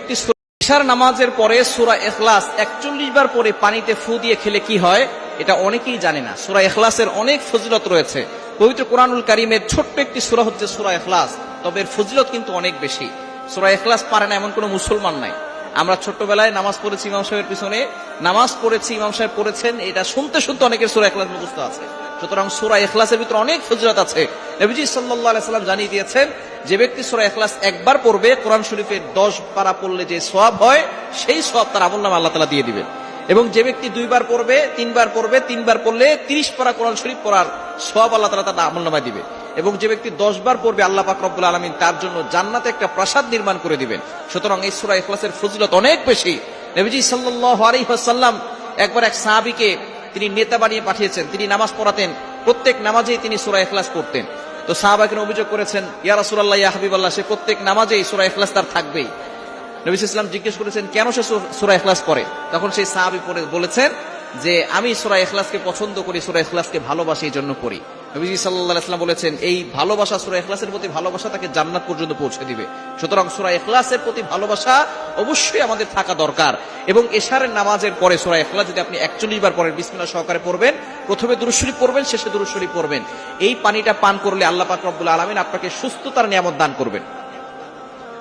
সূরা। ইশার নামাজের পরে সুরা এখলাস একচল্লিশ বার পরে পানিতে ফু দিয়ে খেলে কি হয়? এটা অনেকেই জানে না। সুরা এখলাসের অনেক ফজিলত রয়েছে। পবিত্র কোরআনুল কারিমের ছোট্ট একটি সুরা হচ্ছে সুরা এখলাস তবে এর ফজিলত কিন্তু অনেক বেশি। সুরা এখলাস পারে না এমন কোনো মুসলমান নাই। আমরা ছোট্টবেলায় নামাজ পড়েছি ইমাম সাহেবের পিছনে। নামাজ পড়েছি, ইমাম সাহেব পড়েছেন। এটা শুনতে শুনতে অনেকের সুরা এখলাস মুখস্থ আছে। সুতরাং সুরা এখলাসের ভিতরে অনেক ফজিলত আছে। নবীজি সাল্লাম জানিয়ে দিয়েছেন, যে ব্যক্তি সুরা এখলাস একবার পড়বে, কোরআন শরীফের দশ পারা পড়লে যে সওয়াব হয়, সেই সওয়াব তার আমল নামে আল্লাহ তাআলা দিয়ে দিবেন। এবং যে ব্যক্তি দুইবার পড়বে, তিনবার পড়বে, তিনবার পড়লে তিরিশ পারা কোরআন শরীফ পড়ার সওয়াব আল্লাহ তালা তার আমল নামায় দিবে। এবং যে ব্যক্তি দশ বার পড়বে, আল্লাহ পাক রব্বুল আলামিন তার জন্য জান্নাতে একটা প্রাসাদ নির্মাণ করে দিবেন। সুতরাং এই সুরা ইখলাসের ফজিলত অনেক বেশি। নবীজি সাল্লাল্লাহু আলাইহি ওয়াসাল্লাম একবার এক সাহাবীকে তিনি নেতা বানিয়ে পাঠিয়েছেন, তিনি নামাজ পড়াতেন, প্রত্যেক নামাজেই তিনি সুরা এখলাস করতেন তো সাহাবাকে অভিযোগ করেছেন, ইয়া রাসূলুল্লাহ, ইয়া হাবিবাল্লাহ সে প্রত্যেক নামাজেই সুরা এখলাস তার থাকবেই। নবী ইসলাম জিজ্ঞেস করেছেন, কেন সে সুরা এখলাস করে? তখন সেই সাহাবি বলেছেন যে আমি সুরা এখলাসকে পছন্দ করি, সুরা এখলাসকে ভালোবাসি এই জন্য করি। নবীজি সাল্লাহ ইসলাম বলেছেন, এই ভালোবাসা সুরা এখলাসের প্রতি ভালোবাসা তাকে জান্নাত পর্যন্ত পৌঁছে দিবে। সুতরাং সুরা এখলাসের প্রতি ভালোবাসা অবশ্যই আমাদের থাকা দরকার। এবং এশারের নামাজের পরে সুরা এখলাস যদি আপনি একচল্লিশ বার পড়েন, বিসমিল্লাহ সহকারে পড়বেন, প্রথমে দুরুশরী পড়বেন, শেষে দুরুশরী পড়বেন। এই পানিটা পান করলে আল্লাহ পাক রব্বুল আলমিন আপনাকে সুস্থতার নিয়ামত দান করবেন।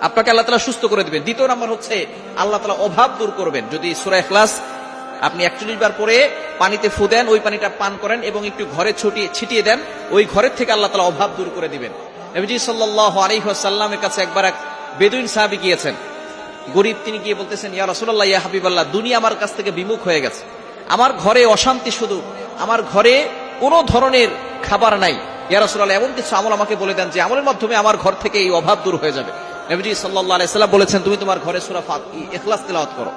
আপনাকে আল্লাহ তালা সুস্থ করে দিবেন। দ্বিতীয় নাম্বার হচ্ছে, আল্লাহ তালা অভাব দূর করবেন। যদি সুরা এখলাস আপনি একচল্লিশ বার পরে পানিতে ফু দেন, ওই পানিটা পান করেন এবং একটু ঘরে ছুটিয়ে ছিটিয়ে দেন, ওই ঘরের থেকে আল্লাহ তালা অভাব দূর করে দিবেন। নবীজি সাল্লাহ আলিহাসাল্লামের কাছে একবার এক বেদুইন সাহাবি গিয়েছেন। গরিব তিনি গিয়ে বলতেছেন, ইয়া রসুল্লাহ ইয়া হাবিবাল্লাহ, দুনিয়া আমার কাছ থেকে বিমুখ হয়ে গেছে। আমার ঘরে অশান্তি শুধু, আমার ঘরে কোনো ধরনের খাবার নাই। ইয়া রসুল্লাহ এমন কিছু আমল আমাকে বলে দেন যে আমলের মাধ্যমে আমার ঘর থেকে এই অভাব দূর হয়ে যাবে। নবীজি সাল্লাহ আলাইসাল্লাম বলেছেন, তুমি তোমার ঘরে সুরা ফাত এখলাস তেলাওয়াত করো।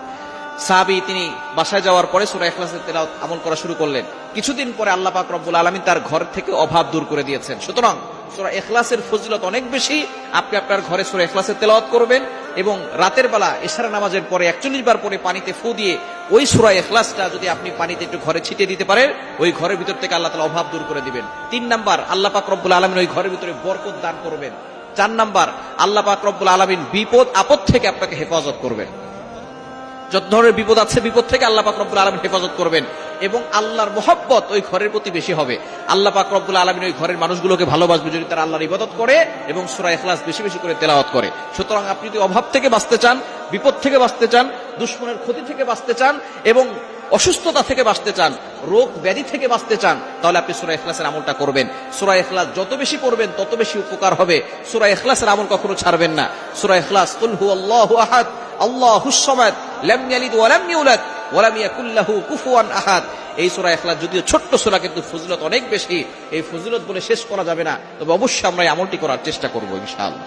সাহাবি তিনি বাসায় যাওয়ার পরে সুরা এখলাসের তেলাওয়াত আমল করা শুরু করলেন। কিছুদিন পরে আল্লাহ পাক রব্বুল আলমিন তার ঘর থেকে অভাব দূর করে দিয়েছেন। সুতরাং সুরা এখলাসের ফজিলত অনেক বেশি। আপনি আপনার ঘরে সুরা এখলাসের তেলাওয়াত করবেন এবং রাতের বেলা এশারা নামাজের পরে একচল্লিশ বার পরে পানিতে ফু দিয়ে ওই সুরা এখলাসটা যদি আপনি পানিতে একটু ঘরে ছিটিয়ে দিতে পারেন, ওই ঘরের ভিতর থেকে আল্লাহ তালা অভাব দূর করে দিবেন। তিন নাম্বার, আল্লাহ পাক রব্বুল আলমিন ওই ঘরের ভিতরে বরকত দান করবেন। চার নাম্বার, আল্লাহ পাক রব্বুল আলমিন বিপদ আপদ থেকে আপনাকে হেফাজত করবেন। যত ধরনের বিপদ আছে, বিপদ থেকে আল্লাহ পাক রব্বুল হেফাজত করবেন। এবং আল্লাহর মোহব্বত ওই ঘরের প্রতি বেশি হবে। আল্লাহ পাক আলমিন ওই ঘরের মানুষগুলোকে ভালোবাসবে যদি তারা আল্লাহর ইবাদত করে এবং সুরা এখলাস বেশি বেশি করে তেলাওয়াত করে। সুতরাং আপনি যদি অভাব থেকে বাঁচতে চান, বিপদ থেকে বাঁচতে চান, দুশ্মনের ক্ষতি থেকে বাঁচতে চান এবং অসুস্থতা থেকে বাঁচতে চান, রোগ ব্যাধি থেকে বাঁচতে চান, তাহলে আপনি সুরা এখলাসের আমলটা করবেন। সুরা এখলাস যত বেশি পড়বেন, তত বেশি উপকার হবে। সুরা এখলাসের আমল কখনো ছাড়বেন না। সুরা এখলাস কুল হু আহাদ। আল্লাহুস সামাদ, লাম ইয়ালিদ ওয়া লাম ইউলাদ, ওয়া লাম কুফুয়ান আহাদ। এই সুরা এখলা যদিও ছোট্ট সুরা, কিন্তু ফজিলত অনেক বেশি। এই ফজিলত বলে শেষ করা যাবে না। তবে অবশ্যই আমরা এই আমলটি করার চেষ্টা করব, ইনশাআল্লাহ।